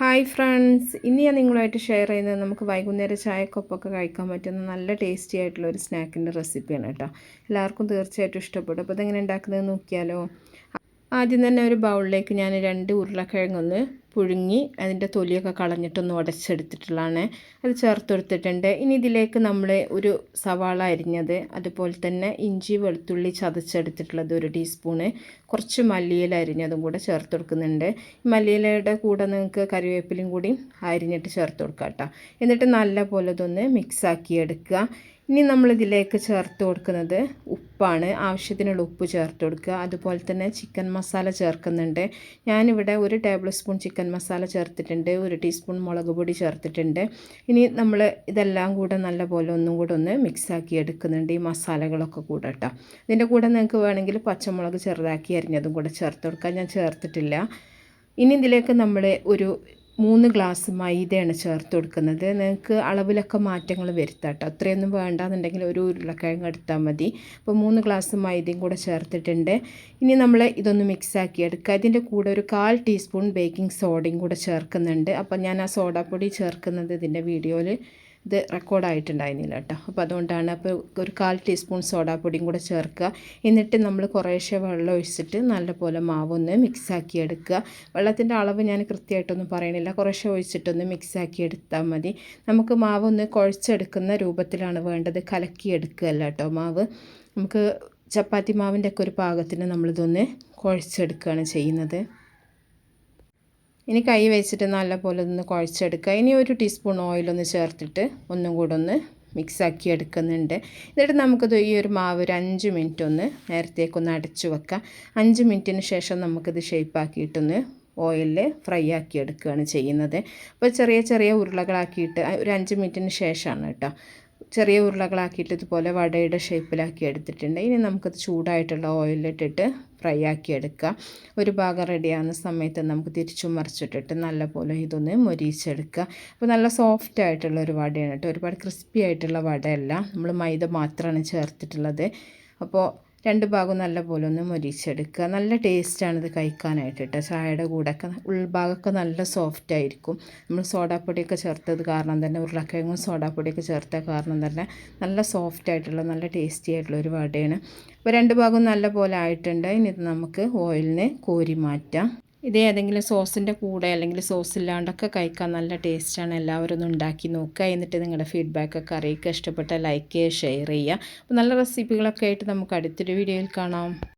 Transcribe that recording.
Hi friends ഇന്ന് ഞാൻ നിങ്ങളുമായിട്ട് ഷെയർ ചെയ്യുന്നത് നമുക്ക് വൈകുന്നേരം ചായക്കൊപ്പമൊക്കെ കഴിക്കാൻ പറ്റുന്ന നല്ല ടേസ്റ്റി ആയിട്ടുള്ള ഒരു സ്നാക്കിന്റെ റെസിപ്പിയാണ് കേട്ടോ. എല്ലാവർക്കും തീർച്ചയായിട്ടും ഇഷ്ടപ്പെടും. അപ്പോൾ ഇതെങ്ങനെ ഉണ്ടാക്കുന്നത് നോക്കിയാലോ? ആദ്യം തന്നെ ഒരു ബൗളിലേക്ക് ഞാൻ രണ്ട് ഉരുളക്കിഴങ്ങൊന്ന് പുഴുങ്ങി അതിന്റെ തൊലിയൊക്കെ കളഞ്ഞിട്ടൊന്ന് ഉടച്ചെടുത്തിട്ടുള്ളതാണ്. അത് ചേർത്തെടുത്തിട്ടുണ്ട്. ഇനി ഇതിലേക്ക് നമ്മൾ ഒരു സവാള അരിഞ്ഞത് അതുപോലെ തന്നെ ഇഞ്ചി വെളുത്തുള്ളി ചതച്ചെടുത്തിട്ടുള്ളത് ഒരു ടീസ്പൂണ്. കുറച്ച് മല്ലിയില അരിഞ്ഞതും കൂടെ ചേർത്ത് കൊടുക്കുന്നുണ്ട് മല്ലിയിലയുടെ കൂടെ നിങ്ങൾക്ക് കറിവേപ്പിലും കൂടി അരിഞ്ഞിട്ട് ചേർത്ത് കൊടുക്കാം കേട്ടോ. എന്നിട്ട് നല്ല പോലെ ഇതൊന്ന് മിക്സാക്കി എടുക്കുക ഇനി നമ്മളിതിലേക്ക് ചേർത്ത് കൊടുക്കുന്നത് ഉപ്പാണ്. ആവശ്യത്തിനുള്ള ഉപ്പ് ചേർത്ത് കൊടുക്കുക. അതുപോലെ തന്നെ ചിക്കൻ മസാല ചേർക്കുന്നുണ്ട്. ഞാനിവിടെ ഒരു ടേബിൾ സ്പൂൺ ചിക്കൻ മസാല ചേർത്തിട്ടുണ്ട്. ഒരു ടീസ്പൂൺ മുളക് പൊടി ചേർത്തിട്ടുണ്ട്. ഇനി നമ്മൾ ഇതെല്ലാം കൂടെ നല്ല പോലെ ഒന്നും കൂടെ ഒന്ന് മിക്സാക്കി എടുക്കുന്നുണ്ട്. ഈ മസാലകളൊക്കെ കൂടെ കേട്ടോ. ഇതിന്റെ കൂടെ നിങ്ങൾക്ക് വേണമെങ്കിൽ പച്ചമുളക് ചെറുതാക്കി അരിഞ്ഞതും കൂടെ ചേർത്ത് കൊടുക്കാം. ഞാൻ ചേർത്തിട്ടില്ല. ഇനി ഇതിലേക്ക് നമ്മൾ ഒരു മൂന്ന് ഗ്ലാസ് മൈദയാണ് ചേർത്ത് കൊടുക്കുന്നത്. നിങ്ങൾക്ക് അളവിലൊക്കെ മാറ്റങ്ങൾ വരുത്താം കേട്ടോ അത്രയൊന്നും വേണ്ടാന്നുണ്ടെങ്കിൽ ഒരു ഉരുളക്കിഴങ്ങ് എടുത്താൽ മതി. അപ്പോൾ മൂന്ന് ഗ്ലാസ് മൈദയും കൂടെ ചേർത്തിട്ടുണ്ട്. ഇനി നമ്മൾ ഇതൊന്ന് മിക്സാക്കി എടുക്കുക. ഇതിന്റെ കൂടെ ഒരു കാൽ ടീസ്പൂൺ ബേക്കിംഗ് സോഡയും കൂടെ ചേർക്കുന്നുണ്ട്. അപ്പോൾ ഞാൻ ആ സോഡാപ്പൊടി ചേർക്കുന്നത് ഇതിന്റെ വീഡിയോയിൽ ഇത് റെക്കോർഡായിട്ടുണ്ടായിരുന്നില്ല കേട്ടോ. അപ്പോൾ അതുകൊണ്ടാണ് അപ്പോൾ ഒരു കാൽ ടീസ്പൂൺ സോഡാപ്പൊടിയും കൂടെ ചേർക്കുക. എന്നിട്ട് നമ്മൾ കുറേശ്ശെ വെള്ളം ഒഴിച്ചിട്ട് നല്ലപോലെ മാവൊന്ന് മിക്സാക്കി എടുക്കുക. വെള്ളത്തിന്റെ അളവ് ഞാൻ കൃത്യമായിട്ടൊന്നും പറയണില്ല. കുറേശ്ശെ ഒഴിച്ചിട്ടൊന്ന് മിക്സാക്കി എടുത്താൽ മതി. നമുക്ക് മാവൊന്ന് കുഴച്ചെടുക്കുന്ന രൂപത്തിലാണ് വേണ്ടത് കലക്കി എടുക്കുകയല്ല കേട്ടോ മാവ്. നമുക്ക് ചപ്പാത്തി മാവിന്റെ ഒക്കെ ഒരു പാകത്തിന് നമ്മളിതൊന്ന് കുഴച്ചെടുക്കുകയാണ് ചെയ്യുന്നത്. ഇനി കൈ വെച്ചിട്ട് നല്ലപോലെ ഒന്ന് കുഴച്ചെടുക്കുക. ഇനി ഒരു ടീസ്പൂൺ ഓയിലൊന്ന് ചേർത്തിട്ട് ഒന്നും കൂടെ ഒന്ന് മിക്സാക്കി എടുക്കുന്നുണ്ട്. എന്നിട്ട് നമുക്കിത് ഈ ഒരു മാവ് ഒരു അഞ്ച് മിനിറ്റ് ഒന്ന് നേരത്തേക്കൊന്ന് അടച്ചു വെക്കാം അഞ്ച് മിനിറ്റിന് ശേഷം നമുക്കിത് ഷേപ്പാക്കിയിട്ടൊന്ന് ഓയിലിൽ ഫ്രൈ ആക്കി എടുക്കുകയാണ് ചെയ്യുന്നത്. അപ്പോൾ ചെറിയ ചെറിയ ഉരുളകളാക്കിയിട്ട് ഒരു അഞ്ച് മിനിറ്റിന് ശേഷമാണ് കേട്ടോ. ചെറിയ ഉരുളകളാക്കിയിട്ട് ഇതുപോലെ വടയുടെ ഷേപ്പിലാക്കി എടുത്തിട്ടുണ്ട്. ഇനി നമുക്കത് ചൂടായിട്ടുള്ള ഓയിലിട്ടിട്ട് ഫ്രൈ ആക്കി എടുക്കുക ഒരു ഭാഗം റെഡിയാകുന്ന സമയത്ത് നമുക്ക് തിരിച്ചു മറിച്ചിട്ടിട്ട് നല്ലപോലെ ഇതൊന്ന് മൊരിയിച്ചെടുക്കുക അപ്പോൾ നല്ല സോഫ്റ്റ് ആയിട്ടുള്ള ഒരു വടയാണ് കേട്ടോ. ഒരുപാട് ക്രിസ്പി ആയിട്ടുള്ള വടയല്ല. നമ്മൾ മൈദ മാത്രമാണ് ചേർത്തിട്ടുള്ളത്. അപ്പോൾ രണ്ട് ഭാഗവും നല്ല പോലെ ഒന്ന് മൊരിച്ചെടുക്കുക. നല്ല ടേസ്റ്റാണ് ഇത് കഴിക്കാനായിട്ട് കേട്ടോ ചായയുടെ കൂടെയൊക്കെ ഉൾഭാഗമൊക്കെ നല്ല സോഫ്റ്റ് ആയിരിക്കും. നമ്മൾ സോഡാപ്പൊടിയൊക്കെ ചേർത്തത് കാരണം തന്നെ ഉരുളക്കിഴങ്ങും സോഡാപ്പൊടിയൊക്കെ ചേർത്ത കാരണം തന്നെ നല്ല സോഫ്റ്റ് ആയിട്ടുള്ള നല്ല ടേസ്റ്റി ആയിട്ടുള്ള ഒരു വടയാണ്. അപ്പോൾ രണ്ട് ഭാഗവും നല്ല പോലെ ആയിട്ടുണ്ട്. ഇനി ഇത് നമുക്ക് ഓയിലിന് കോരി മാറ്റാം. ഇത് ഏതെങ്കിലും സോസിന്റെ കൂടെ അല്ലെങ്കിൽ സോസ് ഇല്ലാണ്ടൊക്കെ കഴിക്കാൻ നല്ല ടേസ്റ്റാണ്. എല്ലാവരും ഒന്ന് ഉണ്ടാക്കി നോക്കുക എന്നിട്ട് നിങ്ങളുടെ ഫീഡ്ബാക്കൊക്കെ അറിയിക്കുക. ഇഷ്ടപ്പെട്ട ലൈക്ക് ചെയ്യുക ഷെയർ ചെയ്യുക. അപ്പോൾ നല്ല റെസിപ്പികളൊക്കെ ആയിട്ട് നമുക്ക് അടുത്തൊരു വീഡിയോയിൽ കാണാം.